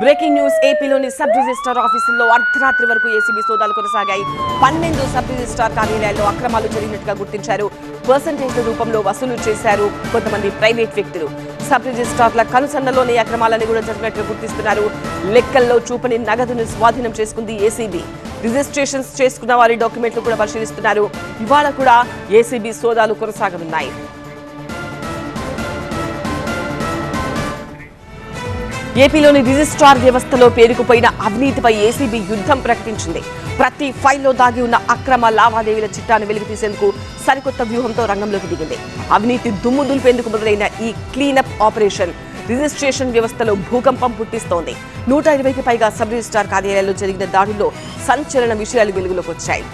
Breaking news ఏపీలోని sub registrar ఆఫీసుల్లో అర్ధరాత్రి వరకు ఏసీబీ సోదాలు కొనసాగాయి. పన్నెండు సబ్ రిజిస్టార్ కార్యాలయాల్లో అక్రమాలు జరిగినట్టుగా గుర్తించారు. పర్సంటేజ్ల రూపంలో వసూలు చేశారు కొంతమంది ప్రైవేట్ వ్యక్తులు. సబ్ రిజిస్టార్ల కనుసన్నలోని అక్రమాలని కూడా జరిగినట్లు గుర్తిస్తున్నారు. లెక్కల్లో చూపని నగదును స్వాధీనం చేసుకుంది ఏసీబీ. రిజిస్ట్రేషన్స్ చేసుకున్న వారి డాక్యుమెంట్లు కూడా పరిశీలిస్తున్నారు. ఇవాళ కూడా ఏసీబీ సోదాలు కొనసాగనున్నాయి. ఏపీలోని రిజిస్ట్రార్ వ్యవస్థలో పేరుకుపోయిన అవినీతిపై ఏసీబీ యుద్ధం ప్రకటించింది. ప్రతి ఫైల్లో దాగి ఉన్న అక్రమ లావాదేవీల చిట్టాను వెలికి తీసేందుకు సరికొత్త వ్యూహంతో రంగంలోకి దిగింది. అవినీతి దుమ్ము దులిపేందుకు మొదలైన ఈ క్లీనప్ ఆపరేషన్ రిజిస్ట్రేషన్ వ్యవస్థలో భూకంపం పుట్టిస్తోంది. నూట ఇరవైకి పైగా సబ్ రిజిస్ట్రార్ కార్యాలయాల్లో జరిగిన దాడుల్లో సంచలన విషయాలు వెలుగులోకి వచ్చాయి.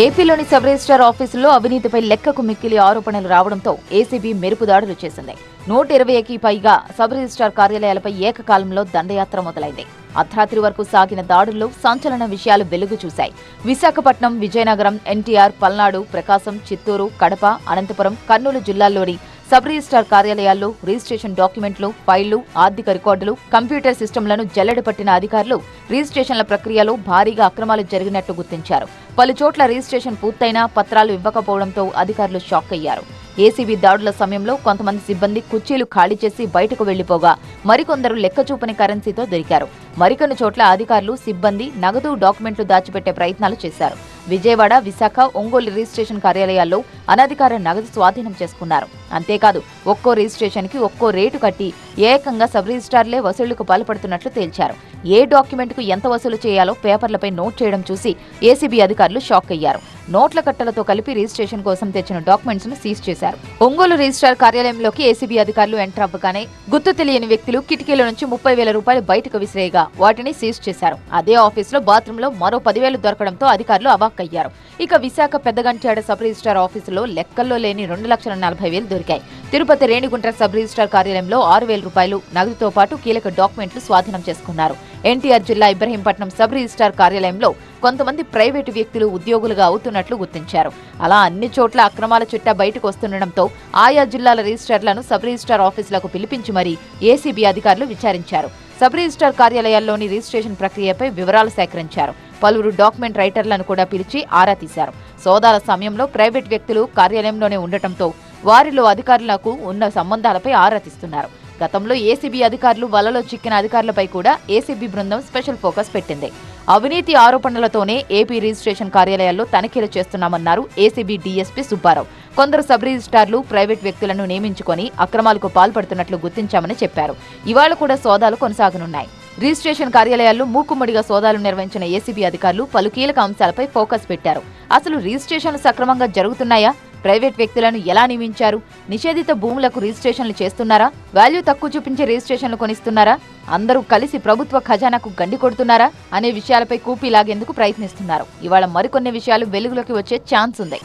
ఏపీలోని సబ్ రిజిస్టార్ ఆఫీసుల్లో అవినీతిపై లెక్కకు మిక్కిలి ఆరోపణలు రావడంతో ఏసీబీ మెరుపు దాడులు చేసింది. నూట ఇరవైకి పైగా సబ్ రిజిస్టార్ కార్యాలయాలపై ఏకకాలంలో దండయాత్ర మొదలైంది. అర్ధరాత్రి వరకు సాగిన దాడుల్లో సంచలన విషయాలు వెలుగు చూశాయి. విశాఖపట్నం విజయనగరం ఎన్టీఆర్ పల్నాడు ప్రకాశం చిత్తూరు కడప అనంతపురం కర్నూలు జిల్లాల్లోని సబ్ రిజిస్టార్ కార్యాలయాల్లో రిజిస్ట్రేషన్ డాక్యుమెంట్లు ఫైళ్ళు ఆర్థిక రికార్డులు కంప్యూటర్ సిస్టంలను జల్లెడ పట్టిన అధికారులు రిజిస్ట్రేషన్ల ప్రక్రియలో భారీగా అక్రమాలు జరిగినట్టు గుర్తించారు. పలుచోట్ల రిజిస్ట్రేషన్ పూర్తయినా పత్రాలు ఇవ్వకపోవడంతో అధికారులు షాక్ అయ్యారు. ఏసీబీ దాడుల సమయంలో కొంతమంది సిబ్బంది కుర్చీలు ఖాళీ చేసి బయటకు వెళ్ళిపోగా మరికొందరు లెక్కచూపని కరెన్సీతో దొరికారు. మరికొన్ని చోట్ల అధికారులు సిబ్బంది నగదు డాక్యుమెంట్లు దాచిపెట్టే ప్రయత్నాలు చేశారు. విజయవాడ విశాఖ ఒంగోలు రిజిస్ట్రేషన్ కార్యాలయాల్లో అనధికార నగదు స్వాధీనం చేసుకున్నారు. అంతేకాదు ఒక్కో రిజిస్ట్రేషన్కి ఒక్కో రేటు కట్టి ఏకంగా సబ్ రిజిస్ట్రార్లే వసూళ్ళకు పాల్పడుతున్నట్లు తేల్చారు. ఏ డాక్యుమెంట్కు ఎంత వసూలు చేయాలో పేపర్లపై నోట్ చేయడం చూసి ఏసీబీ అధికారులు షాక్ అయ్యారు. నోట్ల కట్టలతో కలిపి రిజిస్ట్రేషన్ కోసం తెచ్చిన డాక్యుమెంట్స్ను సీజ్ చేశారు. ఒంగోలు రిజిస్ట్రార్ కార్యాలయంలోకి ఏసీబీ అధికారులు ఎంటర్ అవ్వగానే గుర్తు తెలియని వ్యక్తులు కిటికీల నుంచి ముప్పై వేల రూపాయలు బయటకు విసిరేయగా వాటిని సీజ్ చేశారు. అదే ఆఫీసులో బాత్రూంలో మరో పదివేలు దొరకడంతో అధికారులు అవాక్కయ్యారు. ఇక విశాఖ పెద్దగంట్యాడ సబ్ రిజిస్టార్ ఆఫీసులో లెక్కల్లో లేని రెండు లక్షల నలభై వేలు దొరికాయి. తిరుపతి రేణిగుంట సబ్ రిజిస్టార్ కార్యాలయంలో ఆరు వేల రూపాయలు నగదుతో పాటు కీలక డాక్యుమెంట్లు స్వాధీనం చేసుకున్నారు. ఎన్టీఆర్ జిల్లా ఇబ్రహీంపట్నం సబ్ రిజిస్టార్ కార్యాలయంలో కొంతమంది ప్రైవేటు వ్యక్తులు ఉద్యోగులుగా అవుతున్నట్లు గుర్తించారు. అలా అన్ని చోట్ల అక్రమాల చుట్ట బయటకు వస్తుండటంతో ఆయా జిల్లాల రిజిస్టార్లను సబ్ రిజిస్టార్ ఆఫీసులకు పిలిపించి మరీ ఏసీబీ అధికారులు విచారించారు. సబ్ రిజిస్టార్ కార్యాలయాల్లోని రిజిస్ట్రేషన్ ప్రక్రియపై వివరాలు సేకరించారు. పలువురు డాక్యుమెంట్ రైటర్లను కూడా పిలిచి ఆరా తీశారు. సోదాల సమయంలో ప్రైవేట్ వ్యక్తులు కార్యాలయంలోనే ఉండటంతో వారిలో అధికారులకు ఉన్న సంబంధాలపై ఆరా తీస్తున్నారు. గతంలో ఏసీబీ అధికారులు వలలో చిక్కిన అధికారులపై కూడా ఏసీబీ బృందం స్పెషల్ ఫోకస్ పెట్టింది. అవినీతి ఆరోపణలతోనే ఏపీ రిజిస్ట్రేషన్ కార్యాలయాల్లో తనిఖీలు చేస్తున్నామన్నారు ఏసీబీ డీఎస్పీ సుబ్బారావు. కొందరు సబ్ రిజిస్టార్లు ప్రైవేట్ వ్యక్తులను నియమించుకొని అక్రమాలకు పాల్పడుతున్నట్లు గుర్తించామని చెప్పారు. ఇవాళ కూడా సోదాలు కొనసాగనున్నాయి. రిజిస్ట్రేషన్ కార్యాలయాల్లో మూకుమ్మడిగా సోదాలు నిర్వహించిన ఏసీబీ అధికారులు పలు కీలక అంశాలపై ఫోకస్ పెట్టారు. అసలు రిజిస్ట్రేషన్లు సక్రమంగా జరుగుతున్నాయా? ప్రైవేట్ వ్యక్తులను ఎలా నియమించారు? నిషేధిత భూములకు రిజిస్ట్రేషన్లు చేస్తున్నారా? వాల్యూ తక్కువ చూపించే రిజిస్ట్రేషన్లు కొనిస్తున్నారా? అందరూ కలిసి ప్రభుత్వ ఖజానాకు గండి కొడుతున్నారా అనే విషయాలపై కూపీ లాగేందుకు ప్రయత్నిస్తున్నారు. ఇవాళ మరికొన్ని విషయాలు వెలుగులోకి వచ్చే ఛాన్స్ ఉంది.